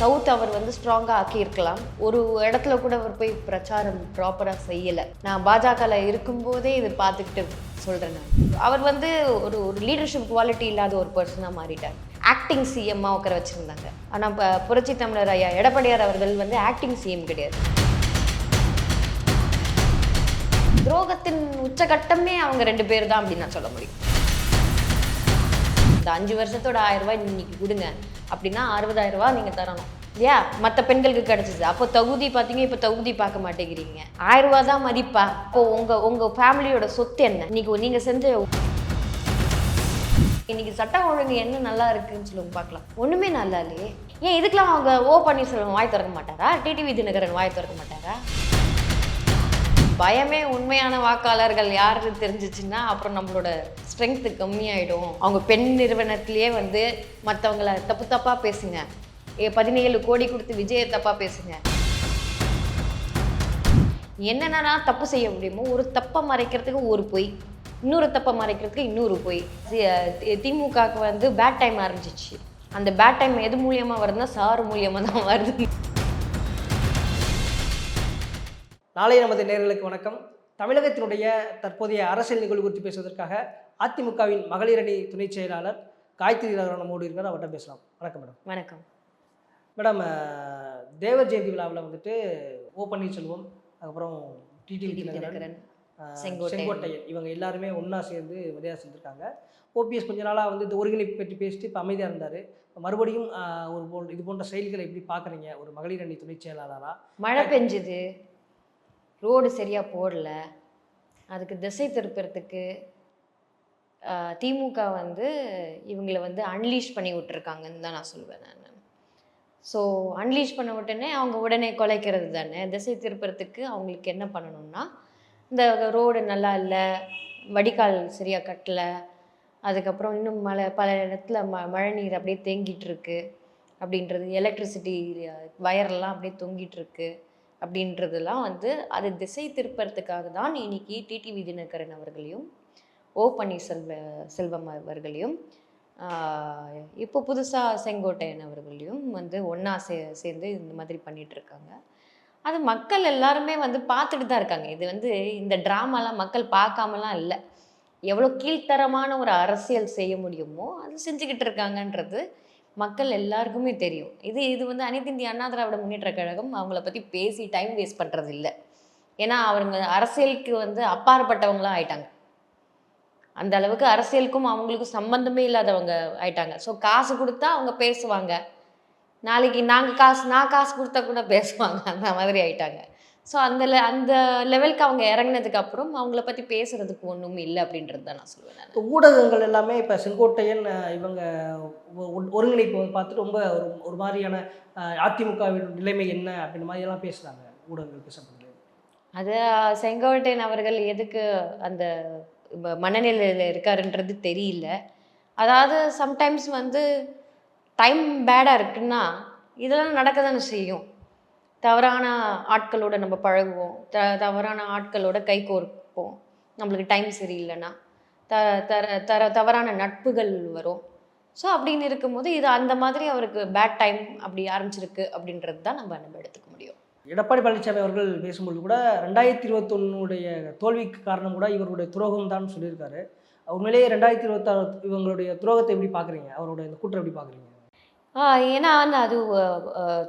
South அவர் வந்து ஸ்ட்ராங்காக ஆக்கியிருக்கலாம். ஒரு இடத்துல கூட அவர் போய் பிரச்சாரம் ப்ராப்பராக செய்யலை. நான் பாஜகவில் இருக்கும்போதே இது பார்த்துக்கிட்டு சொல்கிறேன் நான். அவர் வந்து ஒரு ஒரு லீடர்ஷிப் குவாலிட்டி இல்லாத ஒரு பர்சனாக மாறிட்டார். ஆக்டிங் சிஎம்மாக உட்கார வச்சுருந்தாங்க. ஆனால் இப்போ புரட்சி தமிழர் ஐயா எடப்பாடியார் அவர்கள் வந்து ஆக்டிங் சிஎம் கிடையாது. துரோகத்தின் உச்சகட்டமே அவங்க ரெண்டு பேர் தான் அப்படின்னு நான் சொல்ல முடியும். இந்த அஞ்சு வருஷத்தோட ஆயிரம் ரூபாய் இன்னைக்கு கொடுங்க. அப்படின்னா அறுபதாயிரம் ரூபா நீங்கள் தரணும். இல்லையா? மற்ற பெண்களுக்கு கிடைச்சிது. அப்போ தகுதி பார்த்தீங்க இப்போ தகுதி பார்க்க மாட்டேங்கிறீங்க. ஆயிரம் ரூபா தான் மதிப்பா? இப்போ உங்கள் உங்கள் ஃபேமிலியோட சொத்து என்ன? இன்னைக்கு நீங்கள் செஞ்ச இன்னைக்கு சட்டம் ஒழுங்கு என்ன நல்லா இருக்குன்னு சொல்லுங்க பார்க்கலாம். ஒன்றுமே நல்லா இல்லையே. ஏன் இதுக்கெல்லாம் அவங்க ஓ பன்னீர்செல்வம் வாய் திறக்க மாட்டாரா? டிடிவி தினகரன் வாய் திறக்க மாட்டாரா? பயமே உண்மையான வாக்காளர்கள் யாருன்னு தெரிஞ்சிச்சுன்னா அப்புறம் நம்மளோட ஸ்ட்ரென்த்து கம்மியாயிடும். அவங்க பெண் நிறுவனத்திலேயே வந்து மற்றவங்கள தப்பு தப்பாக பேசுங்க. ஏ பதினேழு கோடி கொடுத்து விஜய தப்பாக பேசுங்க. என்னென்னா தப்பு செய்ய முடியுமோ ஒரு தப்பை மறைக்கிறதுக்கு ஒரு பொய் இன்னொரு தப்பை மறைக்கிறதுக்கு இன்னொரு பொய். திமுகவுக்கு வந்து பேட் டைம் ஆரம்பிச்சிச்சு. அந்த பேட் டைம் எது மூலியமாக வருதுன்னா சார் மூலியமாக தான் வருது. நாளை நமது நேர்களுக்கு வணக்கம். தமிழகத்தினுடைய தற்போதைய அரசியல் நிகழ்வு குறித்து பேசுவதற்காக அதிமுகவின் மகளிர் அணி துணைச் செயலாளர் காயத்ரி நம்மோடு இருக்கிறார். அவர்கிட்ட பேசலாம். வணக்கம் மேடம். வணக்கம். மேடம் தேவர் ஜெயந்தி விழாவில் வந்துட்டு ஓ பன்னீர்செல்வம் அதுக்கப்புறம் டிடிவி தினகரன் செங்கோட்டையன். இவங்க எல்லாருமே ஒன்றா சேர்ந்து மரியாதை செஞ்சுருக்காங்க. ஓபிஎஸ் கொஞ்ச நாளாக வந்து இந்த ஒருங்கிணைப்பு பற்றி பேசிட்டு இப்போ அமைதியாக இருந்தார். மறுபடியும் ஒரு போல் இது போன்ற செயல்களை எப்படி பார்க்குறீங்க ஒரு மகளிர் அணி துணைச் செயலாளராக மழை பெஞ்சுது. ரோடு சரியாக போடல. அதுக்கு திசை திருப்புறதுக்கு திமுக வந்து இவங்களை வந்து அன்லீஷ் பண்ணி விட்டுருக்காங்கன்னு தான் நான் சொல்லுவேன் நான். ஸோ அன்லீஷ் பண்ண உடனே அவங்க உடனே குலைக்கிறது தானே. திசை திருப்புறதுக்கு அவங்களுக்கு என்ன பண்ணணும்னா இந்த ரோடு நல்லா இல்லை வடிகால் சரியாக கட்டலை அதுக்கப்புறம் இன்னும் மழை பல இடத்துல ம மழை நீர் அப்படியே தேங்கிட்டு இருக்கு. அப்படின்றது எலக்ட்ரிசிட்டி வயரெல்லாம் அப்படியே தொங்கிட்டு இருக்குது அப்படின்றதெல்லாம் வந்து அது திசை திருப்பறதுக்காக தான் இன்னைக்கு டிடிவி தினகரன் அவர்களையும் ஓ பன்னீர்செல்வ செல்வம் அவர்களையும் இப்போ புதுசாக செங்கோட்டையன் அவர்களையும் வந்து ஒன்றா சே சேர்ந்து இந்த மாதிரி பண்ணிகிட்ருக்காங்க அது மக்கள் எல்லாருமே வந்து பார்த்துட்டு தான் இருக்காங்க. இது வந்து இந்த ட்ராமாலாம் மக்கள் பார்க்காமலாம் இல்லை. எவ்வளோ கீழ்த்தரமான ஒரு அரசியல் செய்ய முடியுமோ அது செஞ்சுக்கிட்டு இருக்காங்கன்றது மக்கள் எல்லாருக்குமே தெரியும். இது இது வந்து அனைத்து இந்திய அண்ணா திராவிட முன்னேற்ற கழகம் அவங்கள பற்றி பேசி டைம் வேஸ்ட் பண்ணுறது இல்லை. ஏன்னா அவங்க அரசியலுக்கு வந்து அப்பாற்பட்டவங்களா ஆயிட்டாங்க. அந்த அளவுக்கு அரசியலுக்கும் அவங்களுக்கும் சம்பந்தமே இல்லாதவங்க ஆயிட்டாங்க. ஸோ காசு கொடுத்தா அவங்க பேசுவாங்க. நாளைக்கு நாங்கள் காசு நான் காசு கொடுத்தா கூட பேசுவாங்க. அந்த மாதிரி ஆயிட்டாங்க. ஸோ அந்த அந்த லெவலுக்கு அவங்க இறங்குனதுக்கு அப்புறம் அவங்கள பற்றி பேசுறதுக்கு ஒன்றும் இல்லை அப்படின்றது தான் நான் சொல்லுவேன் ஊடகங்கள் எல்லாமே இப்போ செங்கோட்டையன் இவங்க ஒருங்கிணைப்பு பார்த்துட்டு ரொம்ப ஒரு ஒரு மாதிரியான அதிமுகவின் நிலைமை என்ன அப்படின்ற மாதிரி எல்லாம் பேசுகிறாங்க ஊடகங்கள் பேசப்படுது அது செங்கோட்டையன் அவர்கள் எதுக்கு அந்த மனநிலையில் இருக்காருன்றது தெரியல. அதாவது சம்டைம்ஸ் வந்து டைம் பேடாக இருக்குன்னா இதெல்லாம் நடக்க தானே செய்யும். தவறான ஆட்களோட நம்ம பழகுவோம். த தவறான ஆட்களோட கை கோர்ப்போம். நம்மளுக்கு டைம் சரியில்லைன்னா. த தர தர தவறான நட்புகள் வரும். ஸோ அப்படின்னு இருக்கும்போது இது அந்த மாதிரி அவருக்கு பேட் டைம் அப்படி ஆரம்பிச்சிருக்கு அப்படின்றது தான் நம்ம நம்ம எடுத்துக்க முடியும். எடப்பாடி பழனிசாமி அவர்கள் பேசும்பொழுது கூட ரெண்டாயிரத்தி இருபத்தொன்னுடைய தோல்விக்கு காரணம் கூட இவருடைய துரோகம் தான் சொல்லியிருக்காரு. உண்மையிலேயே ரெண்டாயிரத்தி இருபத்தாறு இவங்களுடைய துரோகத்தை எப்படி பார்க்குறீங்க அவருடைய இந்த கூட்டம் எப்படி பார்க்குறீங்க ஏன்னா நான் அது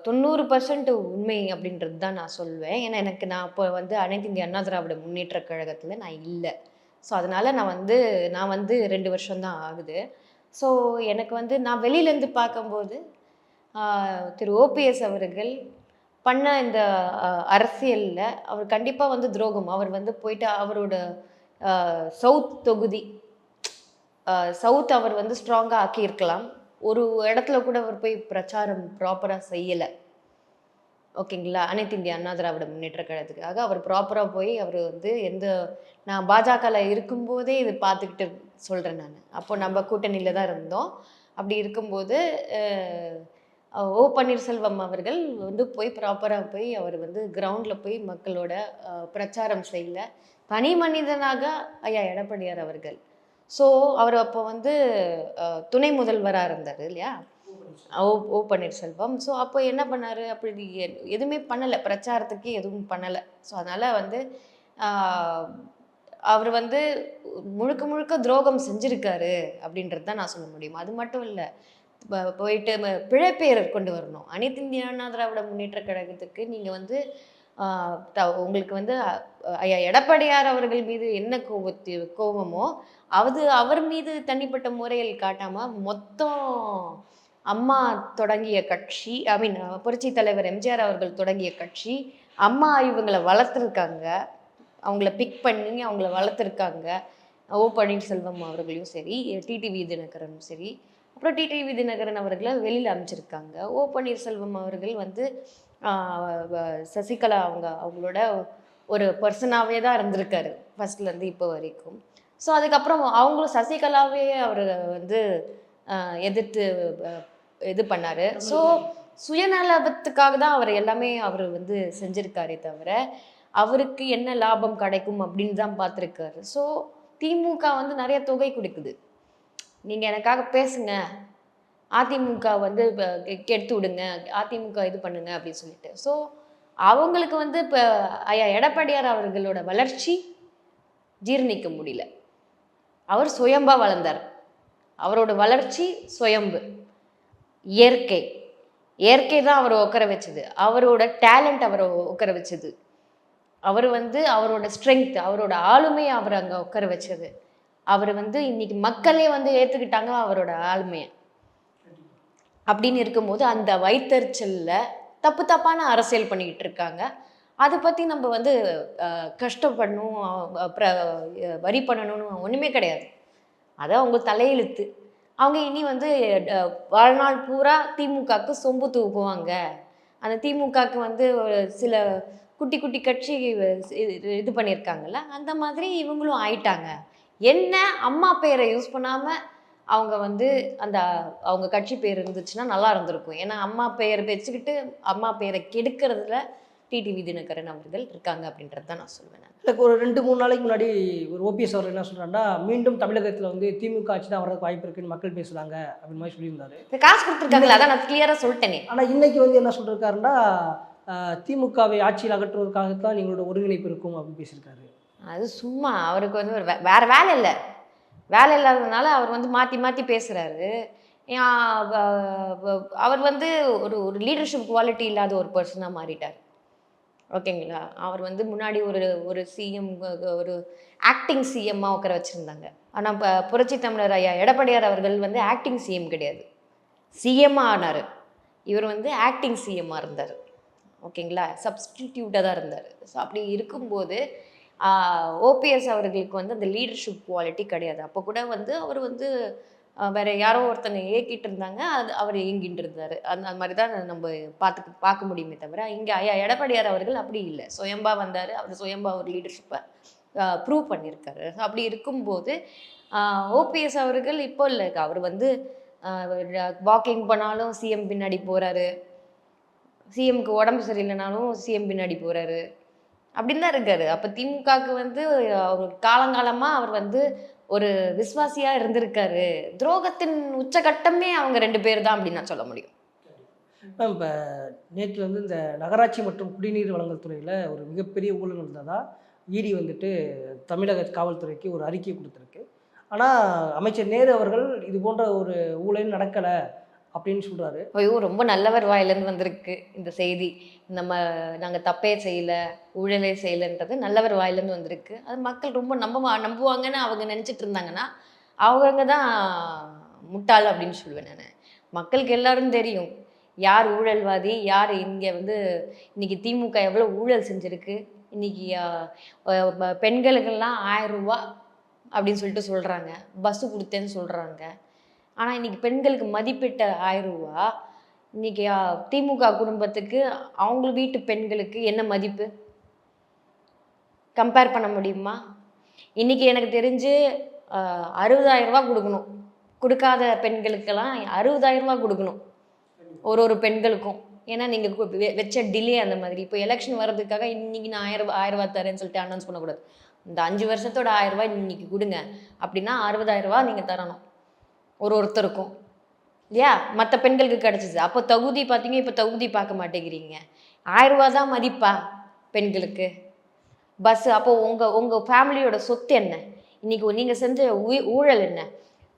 தொண்ணூறு பர்சன்ட் உண்மை அப்படின்றது தான் நான் சொல்வேன். ஏன்னா எனக்கு நான் இப்போ வந்து அனைத்து இந்திய அண்ணா திராவிட முன்னேற்ற கழகத்தில் நான் இல்லை. ஸோ அதனால் நான் வந்து நான் வந்து ரெண்டு வருஷம்தான் ஆகுது. ஸோ எனக்கு வந்து நான் வெளியிலேருந்து பார்க்கும்போது திரு ஓபிஎஸ் அவர்கள் பண்ண இந்த அரசியலில் அவர் கண்டிப்பாக வந்து துரோகம். அவர் வந்து போயிட்டு அவரோட சவுத் தொகுதி சவுத் அவர் வந்து ஸ்ட்ராங்காக ஆக்கியிருக்கலாம். ஒரு இடத்துல கூட அவர் போய் பிரச்சாரம் ப்ராப்பராக செய்யலை. ஓகேங்களா அனைத்து இந்திய அண்ணா திராவிட முன்னேற்ற கழகத்துக்காக அவர் ப்ராப்பராக போய் அவர் வந்து எந்த நான் பாஜகவில் இருக்கும்போதே இது பார்த்துக்கிட்டு சொல்கிறேன் நான். அப்போ நம்ம கூட்டணியில் தான் இருந்தோம். அப்படி இருக்கும்போது ஓ பன்னீர்செல்வம் அவர்கள் வந்து போய் ப்ராப்பராக போய் அவர் வந்து கிரவுண்டில் போய் மக்களோட பிரச்சாரம் செய்யல. தனி மனிதனாக ஐயா எடப்பாடியார் அவர்கள் ஸோ அவர் அப்போ வந்து துணை முதல்வராக இருந்தார் இல்லையா? ஓ ஓ பன்னீர்செல்வம். ஸோ அப்போ என்ன பண்ணார்? அப்படி எதுவுமே பண்ணலை. பிரச்சாரத்துக்கு எதுவும் பண்ணலை. ஸோ அதனால் வந்து அவர் வந்து முழுக்க முழுக்க துரோகம் செஞ்சுருக்காரு அப்படின்றது தான் நான் சொல்ல முடியும். அது மட்டும் இல்லை போயிட்டு பிழைப்பேரர் கொண்டு வரணும். அனைத்து இந்திய அண்ணா திராவிட முன்னேற்ற கழகத்துக்கு நீங்கள் வந்து த- உங்களுக்கு வந்து ஐயா எடப்பாடியார் அவர்கள் மீது என்ன கோபத்தி கோபமோ அது அவர் மீது தனிப்பட்ட முறையில் காட்டாமல் மொத்தம் அம்மா தொடங்கிய கட்சி ஐ மீன் புரட்சி தலைவர் எம்ஜிஆர் அவர்கள் தொடங்கிய கட்சி அம்மா இவங்களை வளர்த்துருக்காங்க. அவங்கள பிக் பண்ணி அவங்கள வளர்த்துருக்காங்க. ஓ பன்னீர்செல்வம் அவர்களையும் சரி டிடிவி தினகரனும் சரி அப்புறம் டிடிவி தினகரன் அவர்களை வெளியில் அமைச்சிருக்காங்க. ஓ பன்னீர்செல்வம் அவர்கள் வந்து வ- சசிகலா அவங்க அவங்களோட ஒரு பர்சனாகவே தான் இருந்திருக்காரு ஃபர்ஸ்ட்லேருந்து இப்போ வரைக்கும். ஸோ அதுக்கப்புறம் அவங்களும் சசிகலாவே அவர் வந்து எதிர்த்து இது பண்ணார். ஸோ சுயநலபத்துக்காக தான் அவர் எல்லாமே அவர் வந்து செஞ்சிருக்காரே தவிர அவருக்கு என்ன லாபம் கிடைக்கும் அப்படின்னு தான் பார்த்துருக்காரு. ஸோ திமுக வந்து நிறைய தொகை கொடுக்குது. நீங்கள் எனக்காக பேசுங்க. அதிமுக வந்து கெடுத்து விடுங்க. அதிமுக இது பண்ணுங்க அப்படின்னு சொல்லிட்டு. ஸோ அவங்களுக்கு வந்து இப்போ ஐயா எடப்பாடியார் அவர்களோட வளர்ச்சி ஜீர்ணிக்க முடியல. அவர் சுயம்பா வளர்ந்தார். அவரோட வளர்ச்சி சுயம்பு. இயற்கை. இயற்கை தான் அவரை உட்கார வச்சது. அவரோட டேலண்ட் அவரை உட்கார வச்சது. அவர் வந்து அவரோட ஸ்ட்ரென்த் அவரோட ஆளுமையை அவர் அங்கே உட்கார வச்சது. அவர் வந்து இன்னைக்கு மக்களே வந்து ஏற்றுக்கிட்டாங்க அவரோட ஆளுமையை. அப்படின்னு இருக்கும்போது அந்த வைத்தறிச்சலில் தப்பு தப்பான அரசியல் பண்ணிக்கிட்டு இருக்காங்க. அதை பற்றி நம்ம வந்து கஷ்டப்படணும் அஹ், வரி பண்ணணும்னு ஒன்றுமே கிடையாது. அது அவங்க தலையெழுத்து. அவங்க இனி வந்து வாழ்நாள் பூரா திமுகவுக்கு சொம்பு தூக்குவாங்க. அந்த திமுகவுக்கு வந்து சில குட்டி குட்டி கட்சி இது இது பண்ணியிருக்காங்கல்ல அந்த மாதிரி இவங்களும் ஆயிட்டாங்க. என்ன அம்மா பேரை யூஸ் பண்ணாமல் அவங்க வந்து அந்த அவங்க கட்சி பேர் இருந்துச்சுன்னா நல்லா இருந்திருக்கும். ஏன்னா அம்மா பெயர் வச்சுக்கிட்டு அம்மா பேரை கெடுக்கிறதுல டிடிவி தினகரன் அவர்கள் இருக்காங்க அப்படின்றது தான் நான். சொல்லுவேன். இல்லை ஒரு ரெண்டு மூணு நாளைக்கு முன்னாடி ஒரு ஓபிஎஸ் அவர் என்ன சொல்கிறாருன்னா மீண்டும் தமிழகத்தில் வந்து திமுக ஆட்சி தான் வரதுக்கு வாய்ப்பு இருக்குன்னு மக்கள் பேசுகிறாங்க அப்படின்னு மாதிரி சொல்லியிருந்தாரு. காசு கொடுத்துருக்காங்களா அதான் நான் கிளியராக சொல்லிட்டேனே. ஆனால் இன்னைக்கு வந்து என்ன சொல்லிருக்காருன்னா ஆஹ், திமுகவை ஆட்சியில் அகற்றுவதற்காகத்தான் எங்களோட ஒருங்கிணைப்பு இருக்கும் அப்படின்னு பேசியிருக்காரு. அது சும்மா அவருக்கு வந்து ஒரு வே- வேற வேலை இல்லை. வேலை இல்லாததுனால அவர் வந்து மாற்றி மாற்றி பேசுகிறாரு அவர் வந்து ஒரு ஒரு லீடர்ஷிப் குவாலிட்டி இல்லாத ஒரு பர்சனாக மாறிட்டார். ஓகேங்களா? அவர் வந்து முன்னாடி ஒரு ஒரு சிஎம் ஒரு ஆக்டிங் சிஎம்மாக உட்கார வச்சுருந்தாங்க. ஆனால் இப்போ புரட்சி தமிழர் ஐயா எடப்பாடியார் அவர்கள் வந்து ஆக்டிங் சிஎம் கிடையாது. சிஎம்மாக ஆனார். இவர் வந்து ஆக்டிங் சிஎம்மாக இருந்தார். ஓகேங்களா? சப்ஸ்டிடியூட்டாக தான் இருந்தார். ஸோ அப்படி இருக்கும்போது ஓபிஎஸ் அவர்களுக்கு வந்து அந்த லீடர்ஷிப் குவாலிட்டி கிடையாது. அப்போ கூட வந்து அவர் வந்து வேற யாரோ ஒருத்தங்க இயக்கிட்டு இருந்தாங்க அது அவர் இயங்கிட்டு இருந்தார் அந்த அந்த மாதிரி தான் நம்ம பார்த்து பார்க்க முடியுமே தவிர இங்கே ஐயா எடப்பாடியார் அவர்கள் அப்படி இல்லை. சுயம்பா வந்தார் அவர் சுயம்பா ஒரு லீடர்ஷிப்பை ப்ரூவ் பண்ணியிருக்காரு அப்படி இருக்கும்போது ஓபிஎஸ் அவர்கள் இப்போ இல்லை அவர் வந்து வாக்கிங் பண்ணாலும் சிஎம் பின்னாடி போகிறாரு சிஎம்க்கு உடம்பு சரியில்லைனாலும் சிஎம் பின்னாடி போகிறாரு அப்படின்னு தான் இருக்காரு. அப்போ திமுகவுக்கு வந்து அவர் காலங்காலமாக அவர் வந்து ஒரு விசுவாசியாக இருந்திருக்காரு. துரோகத்தின் உச்சகட்டமே அவங்க ரெண்டு பேர் தான் அப்படின்னு நான் சொல்ல முடியும். மேம் இப்போ நேற்று வந்து இந்த நகராட்சி மற்றும் குடிநீர் வழங்கல் துறையில் ஒரு மிகப்பெரிய ஊழல் இருந்ததா இடி வந்துட்டு தமிழக காவல்துறைக்கு ஒரு அறிக்கை கொடுத்துருக்கு. ஆனால் அமைச்சர் நேரு அவர்கள் இது போன்ற ஒரு ஊழல் நடக்கலை. அப்படின்னு சொல்கிறாரு ஐயோ ரொம்ப நல்லவர் வாயிலேருந்து வந்திருக்கு இந்த செய்தி. நம்ம நாங்கள் தப்பே செய்யலை ஊழலே செய்யலைன்றது நல்லவர் வாயிலேருந்து வந்திருக்கு. அது மக்கள் ரொம்ப நம்ப நம்புவாங்கன்னு அவங்க நினச்சிட்டு இருந்தாங்கன்னா அவங்க தான் முட்டாள் அப்படின்னு சொல்லுவேன் நான். மக்களுக்கு எல்லாரும் தெரியும் யார் ஊழல்வாதி யார் இங்கே வந்து இன்னைக்கு திமுக எவ்வளோ ஊழல் செஞ்சுருக்கு இன்னைக்கு பெண்களுக்கெல்லாம் ஆயிரம் ரூபா அப்படின்னு சொல்லிட்டு சொல்கிறாங்க பஸ்ஸு கொடுத்தேன்னு சொல்கிறாங்க ஆனால் இன்னைக்கு பெண்களுக்கு மதிப்பிட்ட ஆயிரம் ரூபா இன்னைக்கு திமுக குடும்பத்துக்கு அவங்க வீட்டு பெண்களுக்கு என்ன மதிப்பு? கம்பேர் பண்ண முடியுமா? இன்னைக்கு எனக்கு தெரிஞ்சு ஆ, அறுபதாயிரம் ரூபா கொடுக்கணும். கொடுக்காத பெண்களுக்கெல்லாம் அறுபதாயிரம் ரூபா கொடுக்கணும். ஒரு ஒரு பெண்களுக்கும். ஏன்னா நீங்கள் வச்ச டிலே அந்த மாதிரி. இப்போ எலெக்ஷன் வர்றதுக்காக இன்னைக்கு நான் ஆயிரம் ரூபாய் ஆயிரம் தரேன்னு சொல்லிட்டு அனௌன்ஸ் பண்ணக்கூடாது. இந்த அஞ்சு வருஷத்தோட ஆயிரம் ரூபாய் இன்னைக்கு கொடுங்க. அப்படின்னா அறுபதாயிரம் ரூபா நீங்கள் தரணும். ஒரு ஒருத்தருக்கும். இல்லையா? மற்ற பெண்களுக்கு கிடச்சிது. அப்போ தகுதி பார்த்தீங்க இப்போ தகுதி பார்க்க மாட்டேங்கிறீங்க. ஆயிரரூவா தான் மதிப்பா பெண்களுக்கு? பஸ் அப்போ உங்கள் உங்கள் ஃபேமிலியோட சொத்து என்ன? இன்னைக்கு நீங்கள் செஞ்ச ஊ- ஊழல் என்ன?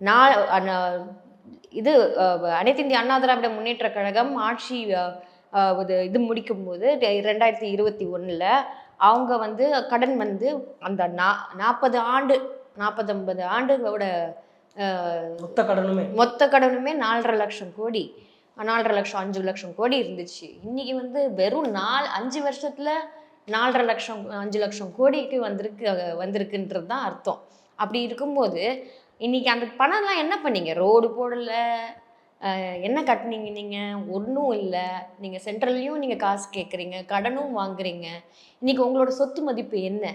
நான் இது அனைத்து இந்திய அண்ணா திராவிட முன்னேற்ற கழகம் ஆட்சி இது இது முடிக்கும்போது ரெண்டாயிரத்தி இருபத்தி ஒன்றில் அவங்க வந்து கடன் வந்து அந்த நா நாற்பது ஆண்டு நாற்பது ஐம்பது ஆண்டுகளோட மொத்த கடனுமே. மொத்த கடனுமே நாலரை லட்சம் கோடி. நாலரை லட்சம் அஞ்சு லட்சம் கோடி இருந்துச்சு. இன்னைக்கு வந்து வெறும் நாலு அஞ்சு வருஷத்துல நாலரை லட்சம் அஞ்சு லட்சம் கோடிக்கு வந்திருக்கு வந்திருக்குன்றது தான் அர்த்தம். அப்படி இருக்கும்போது இன்னைக்கு அந்த பணம்லாம் என்ன பண்ணீங்க? ரோடு போடல என்ன கட்டுனீங்க நீங்க? ஒன்றும் இல்லை. நீங்க சென்ட்ரல்லையும் நீங்க காசு கேட்குறீங்க கடனும் வாங்குறீங்க. இன்னைக்கு உங்களோட சொத்து மதிப்பு என்ன?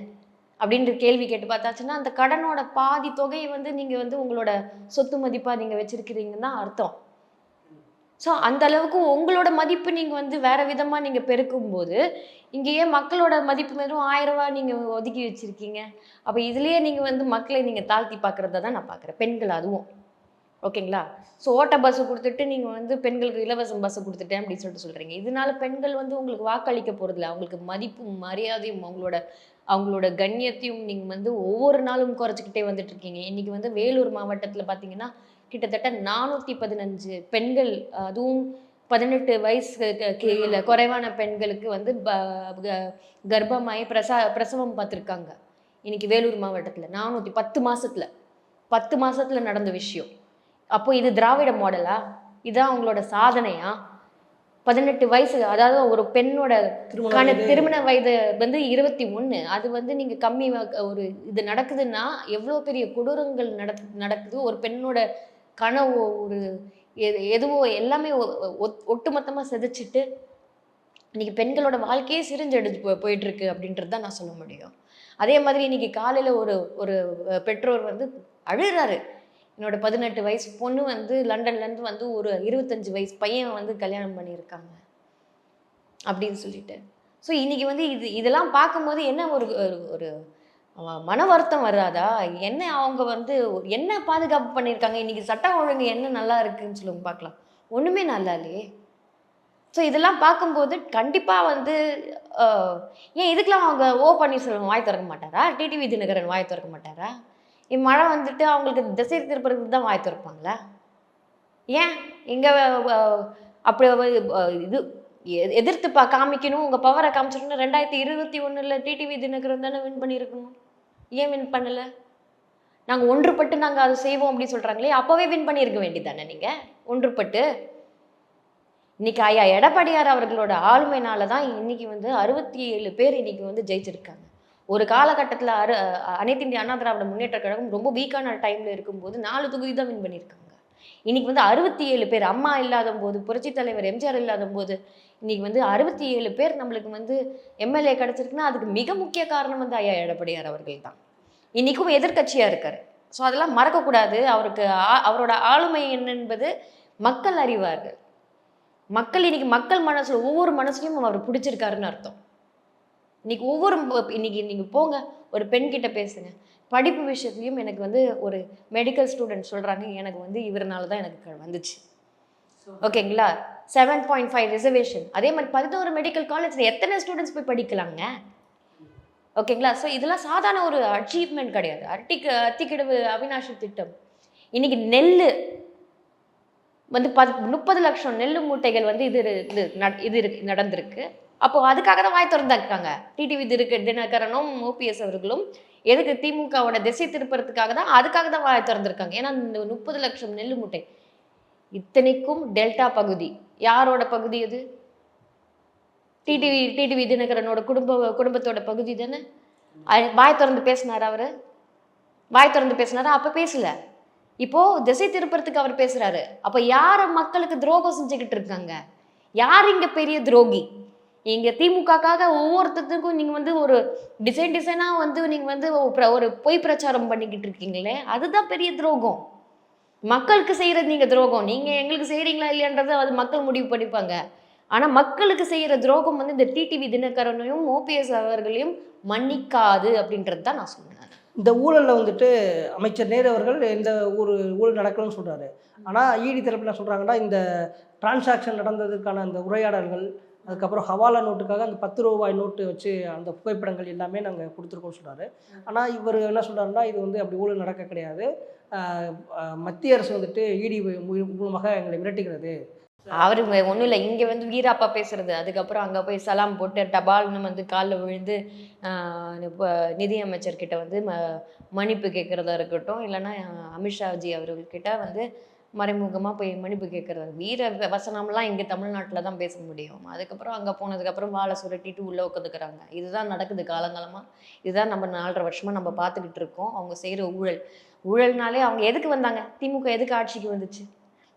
அப்படின்ற கேள்வி கேட்டு பார்த்தாச்சுன்னா அந்த கடனோட பாதி தொகையை வந்து நீங்கள் வந்து உங்களோட சொத்து மதிப்பாக நீங்கள் வச்சுருக்கிறீங்கன்னு தான் அர்த்தம். ஸோ அந்த அளவுக்கு உங்களோட மதிப்பு நீங்கள் வந்து வேறு விதமாக நீங்கள் பெருக்கும்போது இங்கேயே மக்களோட மதிப்பு வெறும் ஆயிரம் ரூபாய் நீங்கள் ஒதுக்கி வச்சுருக்கீங்க? அப்போ இதுலேயே நீங்கள் வந்து மக்களை நீங்கள் தாழ்த்தி பார்க்குறத தான் நான் பார்க்குறேன். பெண்கள் அதுவும். ஓகேங்களா? ஸோ ஓட்ட பஸ்ஸு கொடுத்துட்டு நீங்கள் வந்து பெண்களுக்கு இலவசம் பஸ்ஸு கொடுத்துட்டேன் அப்படின்னு சொல்லிட்டு சொல்கிறீங்க இதனால பெண்கள் வந்து உங்களுக்கு வாக்களிக்க போகிறதில்ல அவங்களுக்கு மதிப்பும் மரியாதையும் அவங்களோட அவங்களோட கண்ணியத்தையும் நீங்கள் வந்து ஒவ்வொரு நாளும் குறைச்சிக்கிட்டே வந்துட்டு இருக்கீங்க இன்னைக்கு வந்து வேலூர் மாவட்டத்தில் பார்த்தீங்கன்னா கிட்டத்தட்ட நானூற்றி பதினஞ்சு பெண்கள் அதுவும் பதினெட்டு வயசு கீழே குறைவான பெண்களுக்கு வந்து ப- க- கர்ப்பமாயி பிரசா பிரசவம் பார்த்துருக்காங்க இன்னைக்கு வேலூர் மாவட்டத்தில் நானூற்றி பத்து மாதத்தில் பத்து மாதத்தில் நடந்த விஷயம். அப்போ இது திராவிட மாடலா? இதான் அவங்களோட சாதனையா? பதினெட்டு வயசு அதாவது ஒரு பெண்ணோட திருமண வயது- திருமண வயது வந்து இருபத்தி ஒண்ணு. அது வந்து நீங்க கம்மி ஒரு இது நடக்குதுன்னா எவ்வளவு பெரிய கொடூரங்கள் நட நடக்குது? ஒரு பெண்ணோட கனவு ஒரு எது எதுவோ எல்லாமே ஒ- ஒ- ஒட்டுமொத்தமா சிதைச்சிட்டு இன்னைக்கு பெண்களோட வாழ்க்கையே சிரிஞ்செடுத்து போ போயிட்டு இருக்கு அப்படின்றது தான் நான் சொல்ல முடியும். அதே மாதிரி இன்னைக்கு காலையில ஒரு ஒரு பெற்றோர் வந்து அழுறாரு என்னோட பதினெட்டு வயசு பொண்ணு வந்து லண்டன்லேருந்து வந்து ஒரு இருபத்தஞ்சு வயசு பையன் வந்து கல்யாணம் பண்ணியிருக்காங்க. அப்படின்னு சொல்லிட்டு. ஸோ இன்னைக்கு வந்து இது இதெல்லாம் பார்க்கும்போது என்ன ஒரு ஒரு- ஒரு மன வருத்தம் வராதா? என்ன அவங்க வந்து என்ன பாதுகாப்பு பண்ணியிருக்காங்க? இன்னைக்கு சட்டம் ஒழுங்கு என்ன நல்லா இருக்குன்னு சொல்லுங்க பார்க்கலாம். ஒன்றுமே நல்லா இல்லையே. ஸோ இதெல்லாம் பார்க்கும்போது கண்டிப்பாக வந்து ஏன் இதுக்கெல்லாம் அவங்க ஓ பன்னீர்செல்வம் வாய் திறக்க மாட்டாரா? டிடிவி தினகரன் வாய் திறக்க மாட்டாரா? இம்மழை வந்துட்டு அவங்களுக்கு திசை திருப்புறதுக்கு தான் வாய் திறப்பாங்களா ஏன்? இங்கே அப்படி இது எதிர்த்து பா காமிக்கணும். உங்கள் பவரை காமிச்சிடணும் ரெண்டாயிரத்தி இருபத்தி ஒன்றில் டிடிவி தினகரன் தானே வின் பண்ணியிருக்கணும். ஏன் வின் பண்ணலை? நாங்கள் ஒன்றுபட்டு நாங்கள் அதை செய்வோம் அப்படி சொல்கிறாங்களே அப்போவே வின் பண்ணியிருக்க வேண்டியதானே நீங்கள் ஒன்றுபட்டு. இன்னைக்கு ஐயா எடப்பாடியார் அவர்களோட ஆளுமையினால தான் இன்னைக்கு வந்து அறுபத்தி ஏழு பேர் இன்னைக்கு வந்து ஜெயிச்சிருக்காங்க. ஒரு காலகட்டத்தில் அரு அனைத்து இந்திய அண்ணா திராவிட முன்னேற்ற கழகம் ரொம்ப வீக்கான டைமில் இருக்கும்போது நாலு தொகுதி தான் வின் பண்ணியிருக்காங்க. இன்னைக்கு வந்து அறுபத்தி ஏழு பேர் அம்மா இல்லாத போது புரட்சி தலைவர் எம்ஜிஆர் இல்லாத போது இன்னைக்கு வந்து அறுபத்தி ஏழு பேர் நம்மளுக்கு வந்து எம்எல்ஏ கிடைச்சிருக்குன்னா அதுக்கு மிக முக்கிய காரணம் வந்து ஐயா எடப்பாடியார் அவர்கள் தான். இன்னைக்கும் எதிர்கட்சியாக இருக்கார். ஸோ அதெல்லாம் மறக்கக்கூடாது அவருக்கு ஆ- அவரோட ஆளுமை என்ன என்பது மக்கள் அறிவார்கள். மக்கள் இன்னைக்கு மக்கள் மனசுல ஒவ்வொரு மனசுலையும் அவர் பிடிச்சிருக்காருன்னு அர்த்தம். இன்னைக்கு ஒவ்வொரு இன்னைக்கு நீங்கள் போங்க ஒரு பெண் கிட்ட பேசுங்க. படிப்பு விஷயத்துலையும் எனக்கு வந்து ஒரு மெடிக்கல் ஸ்டூடெண்ட் சொல்கிறாங்க எனக்கு வந்து இவரனால தான் எனக்கு க- வந்துச்சு. ஓகேங்களா? செவன் பாயிண்ட் ஃபைவ் ரிசர்வேஷன் அதே மாதிரி பதினோரு மெடிக்கல் காலேஜில் எத்தனை ஸ்டூடெண்ட்ஸ் போய் படிக்கலாங்க? ஓகேங்களா? ஸோ இதெல்லாம் சாதாரண ஒரு அச்சீவ்மெண்ட் கிடையாது. அட்டிக்கு அத்திக்கிடவு அவினாஷி திட்டம். இன்னைக்கு நெல் வந்து பத் முப்பது லட்சம் நெல் மூட்டைகள் வந்து இது இது இது நடந்திருக்கு. அப்போ அதுக்காக தான் வாய் திறந்தாக்காங்க டிடிவி திருக்கு தினகரனும் ஓபிஎஸ் அவர்களும். எதுக்கு? திமுகவோட திசை திருப்புறதுக்காக தான் அதுக்காக தான் வாய் திறந்திருக்காங்க. ஏன்னா இந்த முப்பது லட்சம் நெல் மூட்டை இத்தனைக்கும் டெல்டா பகுதி. யாரோட பகுதி அது? டிடிவி டிடிவி தினகரனோட குடும்ப குடும்பத்தோட பகுதி தானே? வாய் திறந்து பேசினார் அவர்? வாய் திறந்து பேசினாரா? அப்போ பேசல. இப்போ திசை திருப்புறதுக்கு அவர் பேசுறாரு. அப்போ யார மக்களுக்கு துரோகம் செஞ்சுக்கிட்டு இருக்காங்க? யார் இங்க பெரிய துரோகி? இங்க திமுகக்காக ஒவ்வொருத்தருக்கும் நீங்க வந்து ஒரு டிசைன் டிசைனா வந்து நீங்க வந்து ஒரு ஒரு பொய் பிரச்சாரம் பண்ணிக்கிட்டு இருக்கீங்களே அதுதான் பெரிய துரோகம். மக்களுக்கு செய்யறது நீங்க துரோகம். நீங்க எங்களுக்கு செய்கிறீங்களா இல்லையன்றதை அது மக்கள் முடிவு பண்ணிப்பாங்க. ஆனா மக்களுக்கு செய்யற துரோகம் வந்து இந்த டிடிவி தினகரனையும் ஓபிஎஸ் அவர்களையும் மன்னிக்காது அப்படின்றது தான் நான் சொன்னேன் இந்த ஊழலில் வந்துட்டு அமைச்சர் நேரு அவர்கள் எந்த ஒரு ஊழல் நடக்கணும்னு சொல்கிறாரு ஆனால் ஈடி தரப்பில் சொல்கிறாங்கன்னா இந்த டிரான்சாக்ஷன் நடந்ததுக்கான அந்த உரையாடல்கள் அதுக்கப்புறம் ஹவாலா நோட்டுக்காக அந்த பத்து ரூபாய் நோட்டு வச்சு அந்த புகைப்படங்கள் எல்லாமே நாங்கள் கொடுத்துருக்கோம்னு சொல்கிறாரு ஆனால் இவர் என்ன சொல்கிறாருன்னா இது வந்து அப்படி ஊழல் நடக்க கிடையாது. மத்திய அரசு வந்துட்டு இடி மூலமாக எங்களை மிரட்டுகிறது. அவரு ஒன்றும் இல்லை இங்கே வந்து வீராப்பா பேசுறது. அதுக்கப்புறம் அங்கே போய் சலாம் போட்டு டபால்னு வந்து காலில் விழுந்து நிதியமைச்சர்கிட்ட வந்து ம மன்னிப்பு கேட்குறதா இருக்கட்டும் இல்லைன்னா அமித்ஷாஜி அவர்கள்கிட்ட வந்து மறைமுகமாக போய் மன்னிப்பு கேட்குறது வீர வசனம்லாம் இங்கே தமிழ்நாட்டில் தான் பேச முடியும். அதுக்கப்புறம் அங்கே போனதுக்கப்புறம் வாழை சுரட்டிட்டு உள்ளே உட்காந்துக்கிறாங்க இதுதான் நடக்குது காலங்காலமாக இதுதான் நம்ம நாலரை வருஷமாக நம்ம பார்த்துக்கிட்டு இருக்கோம். அவங்க செய்கிற ஊழல். ஊழல்னாலே அவங்க எதுக்கு வந்தாங்க? திமுக எதுக்கு ஆட்சிக்கு வந்துச்சு?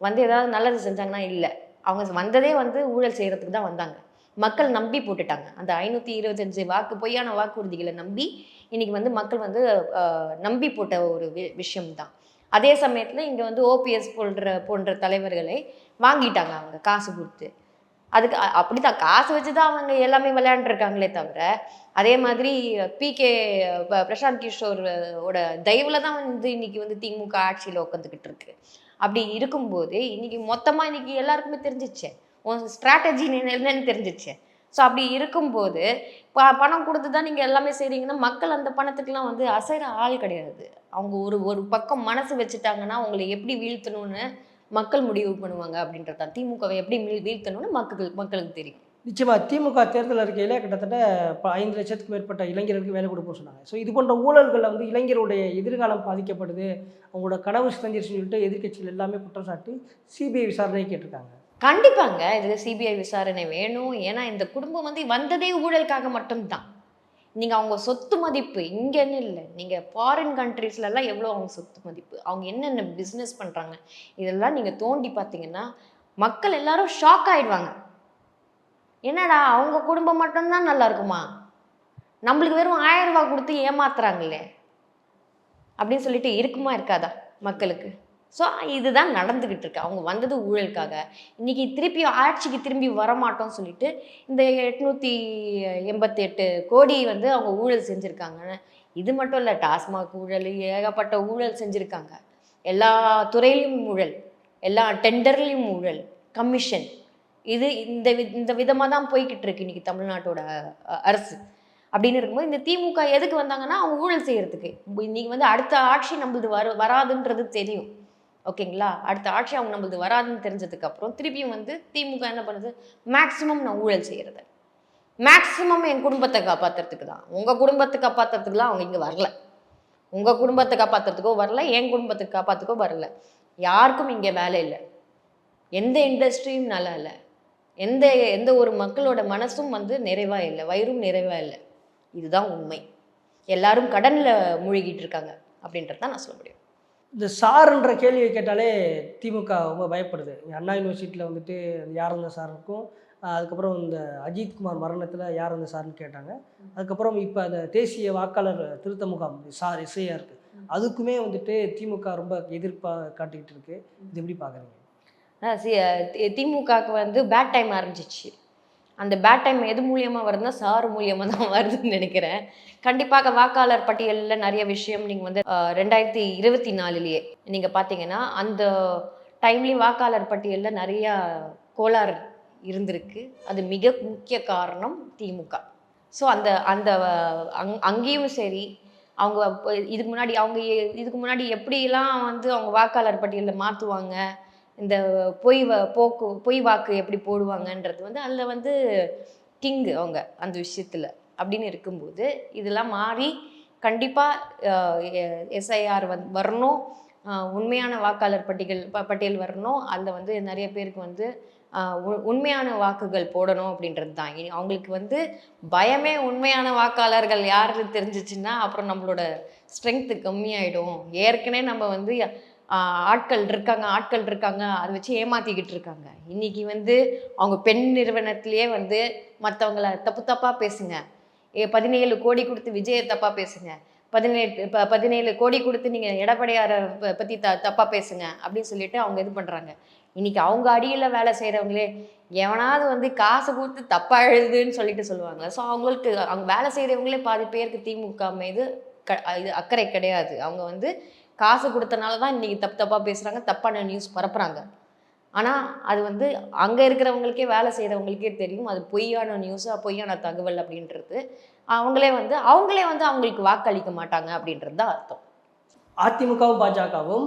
வந்து ஏதாவது நல்லது செஞ்சாங்கன்னா இல்லை. அவங்க வந்ததே வந்து ஊழல் செய்கிறதுக்கு தான் வந்தாங்க. மக்கள் நம்பி போட்டுட்டாங்க. அந்த ஐநூற்றி இருபத்தஞ்சு வாக்கு பொய்யான வாக்குறுதிகளை நம்பி இன்னைக்கு வந்து மக்கள் வந்து நம்பி போட்ட ஒரு வி விஷயம்தான். அதே சமயத்தில் இங்கே வந்து ஓபிஎஸ் போன்ற போன்ற தலைவர்களை வாங்கிட்டாங்க அவங்க காசு கொடுத்து. அதுக்கு அப்படி தான் காசு வச்சு தான் அவங்க எல்லாமே விளையாண்டுருக்காங்களே தவிர அதே மாதிரி பிகே பிரசாந்த் கிஷோர் ஓட தயவில் தான் வந்து இன்னைக்கு வந்து திமுக ஆட்சியில் உட்காந்துக்கிட்டு இருக்கு. அப்படி இருக்கும்போது இன்னைக்கு மொத்தமாக இன்னைக்கு எல்லாருக்குமே தெரிஞ்சிச்சே. உன் ஸ்ட்ராட்டஜி என்னன்னு தெரிஞ்சிச்சேன் ஸோ அப்படி இருக்கும்போது ப பணம் கொடுத்து தான் நீங்கள் எல்லாமே செய்கிறீங்கன்னா மக்கள் அந்த பணத்துக்கெலாம் வந்து அசைகிற ஆள் கிடையாது. அவங்க ஒரு ஒரு பக்கம் மனசு வச்சுட்டாங்கன்னா அவங்களை எப்படி வீழ்த்தணும்னு மக்கள் முடிவு பண்ணுவாங்க அப்படின்றது தான். திமுகவை எப்படி வீழ்த்தணும்னு மக்கள் மக்களுக்கு தெரியும். நிச்சயமாக திமுக தேர்தல் அறிக்கையில் கிட்டத்தட்ட ஐந்து லட்சத்துக்கு மேற்பட்ட இளைஞர்களுக்கு வேலை கொடுப்போம்னு சொன்னாங்க. ஸோ இது போன்ற ஊழல்களில் வந்து இளைஞருடைய எதிர்காலம் பாதிக்கப்படுது. அவங்களோட கனவு சிதஞ்சிருச்சுன்னு சொல்லிட்டு எதிர்க்கட்சிகள் எல்லாமே குற்றம் சாட்டி சிபிஐ விசாரணை கேட்டிருக்காங்க. கண்டிப்பாங்க இதில் சிபிஐ விசாரணை வேணும். ஏன்னா இந்த குடும்பம் வந்து வந்ததே ஊழலுக்காக மட்டும்தான். நீங்கள் அவங்க சொத்து மதிப்பு இங்கேன்னு இல்லை. நீங்கள் ஃபாரின் கண்ட்ரீஸ்லலாம் எவ்வளோ அவங்க சொத்து மதிப்பு? அவங்க என்னென்ன பிஸ்னஸ் பண்ணுறாங்க இதெல்லாம் நீங்கள் தோண்டி பார்த்தீங்கன்னா மக்கள் எல்லாரும் ஷாக் ஆகிடுவாங்க என்னடா அவங்க குடும்பம் மட்டும்தான் நல்லா இருக்குமா? நம்மளுக்கு வெறும் ஆயிரம் ரூபா கொடுத்து ஏமாத்துறாங்களே. அப்படின்னு சொல்லிட்டு இருக்குமா இருக்காதா மக்களுக்கு? ஸோ இதுதான் நடந்துக்கிட்டு இருக்கு அவங்க வந்தது ஊழலுக்காக. இன்னைக்கு திருப்பி ஆட்சிக்கு திரும்பி வரமாட்டோம்னு சொல்லிட்டு இந்த எட்நூற்றி எண்பத்தி எட்டு கோடி வந்து அவங்க ஊழல் செஞ்சுருக்காங்க. இது மட்டும் இல்லை டாஸ்மாக் ஊழல் ஏகப்பட்ட ஊழல் செஞ்சுருக்காங்க. எல்லா துறையிலையும் ஊழல் எல்லா டெண்டர்லேயும் ஊழல் கமிஷன். இது இந்த வி இந்த விதமாக தான் போய்கிட்டு இருக்கு இன்னைக்கு தமிழ்நாட்டோட அரசு. அப்படின்னு இருக்கும்போது இந்த திமுக எதுக்கு வந்தாங்கன்னா அவங்க ஊழல் செய்யறதுக்கு. இன்னைக்கு வந்து அடுத்த ஆட்சி நம்மளது வர வராதுன்றது தெரியும். ஓகேங்களா? அடுத்த ஆட்சி அவங்க நம்மளுக்கு வராதுன்னு தெரிஞ்சதுக்கப்புறம் திருப்பியும் வந்து திமுக என்ன பண்ணுது? மேக்ஸிமம் நான் ஊழல் செய்கிறது மேக்ஸிமம் என் குடும்பத்தை காப்பாத்துறதுக்கு தான். உங்கள் குடும்பத்தை காப்பாற்றுறதுக்குலாம் அவங்க இங்கே வரல. உங்கள் குடும்பத்தை காப்பாற்றுறதுக்கோ வரல என் குடும்பத்தை காப்பாற்றுக்கோ வரல. யாருக்கும் இங்கே வேலை இல்லை. எந்த இண்டஸ்ட்ரியும் நல்லா இல்லை. எந்த எந்த ஒரு மக்களோட மனசும் வந்து நிறைவாக இல்லை. வயிறும் நிறைவாக இல்லை. இதுதான் உண்மை. எல்லாரும் கடனில் மூழ்கிட்டு இருக்காங்க. அப்படின்றது தான் நான் சொல்ல முடியும். இந்த சார்ன்ற கேள்வியை கேட்டாலே திமுக ரொம்ப பயப்படுது. அண்ணா யூனிவர்சிட்டியில் வந்துட்டு யார் அந்த சார் இருக்கும்? அதுக்கப்புறம் இந்த அஜித்குமார் மரணத்தில் யார் அந்த சார்னு கேட்டாங்க. அதுக்கப்புறம் இப்போ அந்த தேசிய வாக்காளர் திருத்த முகாம் சார் இசையாக இருக்குது அதுக்குமே வந்துட்டு திமுக ரொம்ப எதிர்ப்பாக காட்டிக்கிட்டு இருக்குது இது எப்படி பார்க்குறீங்க திமுகவுக்கு வந்து பேட் டைம் ஆரம்பிச்சிச்சு. அந்த பேட் டைம் எது மூலியமா வருதுன்னா சார் மூலியமா தான் வருதுன்னு நினைக்கிறேன். கண்டிப்பாக வாக்காளர் பட்டியலில் நிறைய விஷயம் நீங்கள் வந்து ரெண்டாயிரத்தி இருபத்தி நாலுலேயே நீங்கள் பார்த்தீங்கன்னா அந்த டைம்லேயும் வாக்காளர் பட்டியலில் நிறையா கோளாறு இருந்திருக்கு. அது மிக முக்கிய காரணம் திமுக. ஸோ அந்த அந்த அங் அங்கேயும் சரி அவங்க இதுக்கு முன்னாடி அவங்க இதுக்கு முன்னாடி எப்படிலாம் வந்து அவங்க வாக்காளர் பட்டியலில் மாற்றுவாங்க இந்த பொய் வ- போக்கு பொய் வாக்கு எப்படி போடுவாங்கன்றது வந்து அதில் வந்து கிங் அவங்க அந்த விஷயத்தில் அப்படின்னு இருக்கும்போது இதெல்லாம் மாறி கண்டிப்பாக எஸ்ஐஆர் வந் வரணும். உண்மையான வாக்காளர் பட்டியல் ப பட்டியல் வரணும். அதில் வந்து நிறைய பேருக்கு வந்து உ- உண்மையான வாக்குகள் போடணும் அப்படின்றது தான். இனி அவங்களுக்கு வந்து பயமே உண்மையான வாக்காளர்கள் யாருன்னு தெரிஞ்சிச்சுன்னா அப்புறம் நம்மளோட ஸ்ட்ரென்த்து கம்மியாயிடும். ஏற்கனவே நம்ம வந்து ஆட்கள் இருக்காங்க ஆட்கள் இருக்காங்க அதை வச்சு ஏமாத்திக்கிட்டு இருக்காங்க. இன்றைக்கி வந்து அவங்க பெண் நிறுவனத்திலேயே வந்து மற்றவங்கள தப்பு தப்பாக பேசுங்க. ஏ பதினேழு கோடி கொடுத்து விஜயை தப்பாக பேசுங்க. பதினேழு ப பதினேழு கோடி கொடுத்து நீங்கள் எடப்பாடியாரை பற்றி த தப்பாக பேசுங்க அப்படின்னு சொல்லிட்டு அவங்க இது பண்ணுறாங்க இன்றைக்கி அவங்க அடியில் வேலை செய்கிறவங்களே எவனாவது வந்து காசு கொடுத்து தப்பாக எழுதுன்னு சொல்லிட்டு சொல்லுவாங்க. ஸோ அவங்களுக்கு அவங்க வேலை செய்கிறவங்களே பாதி பேருக்கு திமுக மீது க இது அக்கறை கிடையாது. அவங்க வந்து காசு கொடுத்தனால தான் இன்னைக்கு தப்பு தப்பாக பேசுகிறாங்க தப்பான நியூஸ் பரப்புகிறாங்க ஆனால் அது வந்து அங்கே இருக்கிறவங்களுக்கே வேலை செய்கிறவங்களுக்கே தெரியும். அது பொய்யான நியூஸு பொய்யான தகவல் அப்படின்றது. அவங்களே வந்து அவங்களே வந்து அவங்களுக்கு வாக்களிக்க மாட்டாங்க அப்படின்றது தான் அர்த்தம். அதிமுகவும் பாஜகவும்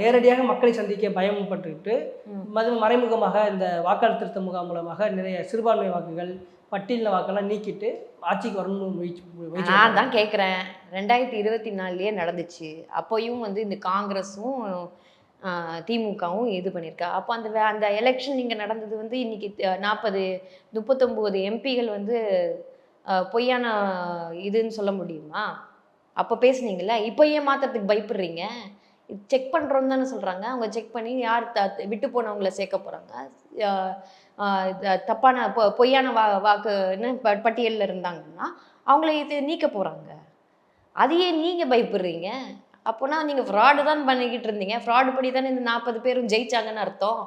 நேரடியாக மக்களை சந்திக்க பயமுப்பட்டுக்கிட்டு ம். மது மறைமுகமாக இந்த வாக்காளர் திருத்த முகாம் மூலமாக நிறைய சிறுபான்மை வாக்குகள் பட்டியலின வாக்கெல்லாம் நீக்கிட்டு ஆட்சிக்கு வரணும்னு நான் தான் கேட்குறேன். ரெண்டாயிரத்தி இருபத்தி நாலுலேயே நடந்துச்சு. அப்போயும் வந்து இந்த காங்கிரஸும் திமுகவும் இது பண்ணியிருக்கா. அப்போ அந்த அந்த எலெக்ஷன் இங்கே நடந்தது வந்து இன்னைக்கு நாற்பது முப்பத்தொம்போது எம்பிகள் வந்து பொய்யான இதுன்னு சொல்ல முடியுமா? அப்போ பேசுனீங்கல்ல? இப்போ ஏன் மாற்றத்துக்கு பயப்படுறீங்க? செக் பண்ணுறோன்னு தானே சொல்கிறாங்க அவங்க செக் பண்ணி யார் த விட்டு போனவங்கள சேர்க்க போகிறாங்க தப்பான பொ- பொய்யான வா வாக்குன்னு ப பட்டியலில் இருந்தாங்கன்னா அவங்கள இது நீக்க போகிறாங்க அதையே நீங்கள் பயப்படுறீங்க. அப்போனா நீங்கள் ஃப்ராடு தான் பண்ணிக்கிட்டு இருந்தீங்க. ஃப்ராடு படி தானே இந்த நாற்பது பேரும் ஜெயிச்சாங்கன்னு அர்த்தம்.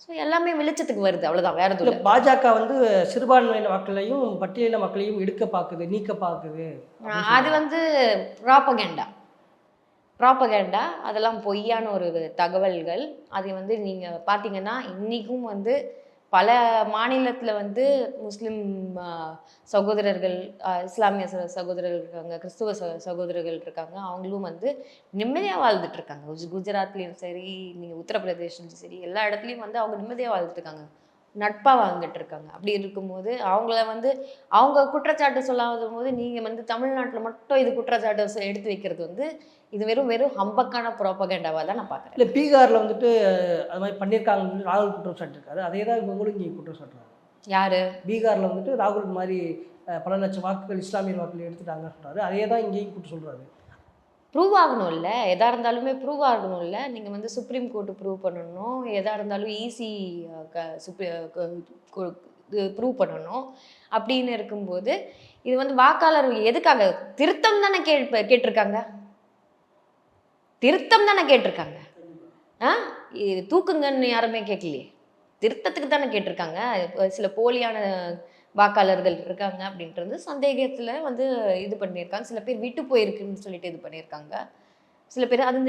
ஸோ எல்லாமே வெளிச்சத்துக்கு வருது. அவ்வளோதான் வேற எதுவும் இல்லை. பாஜக வந்து சிறுபான்மையின மக்களையும் பட்டியலின மக்களையும் எடுக்க பார்க்குது நீக்க பார்க்குது அது வந்து ப்ராப்பகேண்டா ப்ராப்பகேண்டா அதெல்லாம் பொய்யான ஒரு தகவல்கள். அது வந்து நீங்கள் பார்த்தீங்கன்னா இன்றைக்கும் வந்து பல மாநிலத்தில் வந்து முஸ்லீம் சகோதரர்கள் இஸ்லாமிய சகோதரர்கள் இருக்காங்க கிறிஸ்துவ ச சகோதரர்கள் இருக்காங்க. அவங்களும் வந்து நிம்மதியாக வாழ்ந்துட்டு இருக்காங்க. குஜராத்லேயும் சரி நீங்கள் உத்தரப்பிரதேசம் சரி எல்லா இடத்துலையும் வந்து அவங்க நிம்மதியாக வாழ்ந்துட்டு இருக்காங்க. நட்பாக வாழ்ந்துட்டு இருக்காங்க. அப்படி இருக்கும்போது அவங்கள வந்து அவங்க குற்றச்சாட்டு சொல்லாத போது நீங்கள் வந்து தமிழ்நாட்டில் மட்டும் இது குற்றச்சாட்டு எடுத்து வைக்கிறது வந்து இது வெறும் வெறும் ஹம்பக்கான ப்ராப்பகேண்டாவாக தான் நான் பார்க்குறேன். இல்லை பீகாரில் வந்துட்டு அது மாதிரி பண்ணியிருக்காங்கன்னு ராகுல் குற்றம் சாட்டிருக்காரு அதே தான் இவங்களும் இங்கே குற்றம் சாட்டுறாங்க யாரு? பீகாரில் வந்துட்டு ராகுல் மாதிரி பல லட்சம் வாக்குகள் இஸ்லாமியர் வாக்குகள் எடுத்துட்டாங்கன்னு சொல்றாரு. அதே தான் இங்கேயும் குற்றம் சொல்றாரு. ப்ரூவ் ஆகணும்ல எதா இருந்தாலுமே ப்ரூவ் ஆகணும்ல நீங்கள் வந்து சுப்ரீம் கோர்ட்டு ப்ரூவ் பண்ணணும். எதா இருந்தாலும் ஈஸி ப்ரூவ் பண்ணணும். அப்படின்னு இருக்கும்போது இது வந்து வாக்காளர்கள் எதுக்காக? திருத்தம் தானே கே கேட்டிருக்காங்க? திருத்தம் தானே கேட்டிருக்காங்க. ஆ? இது தூக்குங்கன்னு யாருமே கேட்கலையே. திருத்தத்துக்கு தானே கேட்டிருக்காங்க. சில போலியான வாக்காளர்கள் இருக்காங்க அப்படின்றது சந்தேகத்தில் வந்து இது பண்ணியிருக்காங்க. சில பேர் விட்டு போயிருக்குன்னு சொல்லிட்டு இது பண்ணியிருக்காங்க. சில பேர் அது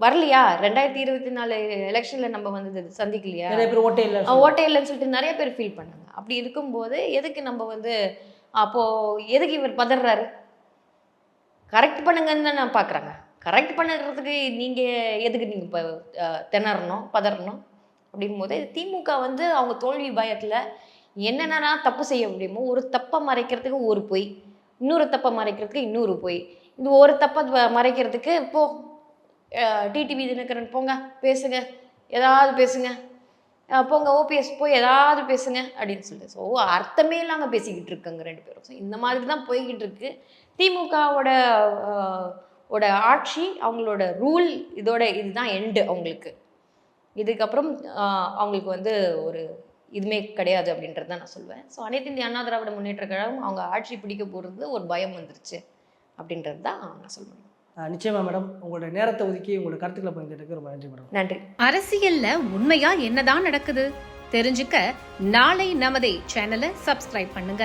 வரலையா? ரெண்டாயிரத்தி இருபத்தி நாலு எலெக்ஷனில் நம்ம வந்து சந்திக்கலையா? நிறைய பேர் ஓட்டே இல்லை ஓட்டை இல்லைன்னு சொல்லிட்டு நிறைய பேர் ஃபீல் பண்ணாங்க. அப்படி இருக்கும்போது எதுக்கு நம்ம வந்து அப்போ எதுக்கு இவர் பதறாரு கரெக்ட் பண்ணுங்கன்னு தான் நான் பார்க்குறாங்க கரெக்ட் பண்ணுறதுக்கு நீங்கள் எதுக்கு நீங்கள் இப்போ திணறணும் பதறணும்? அப்படிங்கும்போது திமுக வந்து அவங்க தோல்வி பயத்தில் என்னென்னா தப்பு செய்ய முடியுமோ ஒரு தப்பை மறைக்கிறதுக்கு ஒரு பொய் இன்னொரு தப்பை மறைக்கிறதுக்கு இன்னொரு பொய். இது ஒரு தப்பை வ- மறைக்கிறதுக்கு இப்போ டிடிவி தினகரன் போங்க பேசுங்க ஏதாவது பேசுங்க. போங்க ஓபிஎஸ் போய் ஏதாவது பேசுங்க அப்படின்னு சொல்லிட்டு. ஸோ அர்த்தமே இல்லாமல் பேசிக்கிட்டு இருக்காங்க ரெண்டு பேரும். ஸோ இந்த மாதிரி தான் போய்கிட்டு இருக்கு. திமுகவோட ஓட ஆட்சி அவங்களோட ரூல் இதோட இதுதான் எண்டு அவங்களுக்கு. இதுக்கப்புறம் அவங்களுக்கு வந்து ஒரு இதுவுமே கிடையாது அப்படின்றது தான் நான் சொல்லுவேன் ஸோ அனைத்து இந்திய அண்ணா திராவிட முன்னேற்ற கழகம் அவங்க ஆட்சி பிடிக்க போகிறது ஒரு பயம் வந்துருச்சு அப்படின்றது தான் நான் சொல்ல முடியும். அஹ், நிச்சயமா மேடம் உங்களோட நேரத்தை ஒதுக்கி உங்களோட கருத்துக்களை பகிர்ந்ததுக்கு ரொம்ப நன்றி மேடம் நன்றி. அரசியல்ல உண்மையா என்னதான் நடக்குது? தெரிஞ்சுக்க நாளை நமதே சேனலை சப்ஸ்கிரைப் பண்ணுங்க.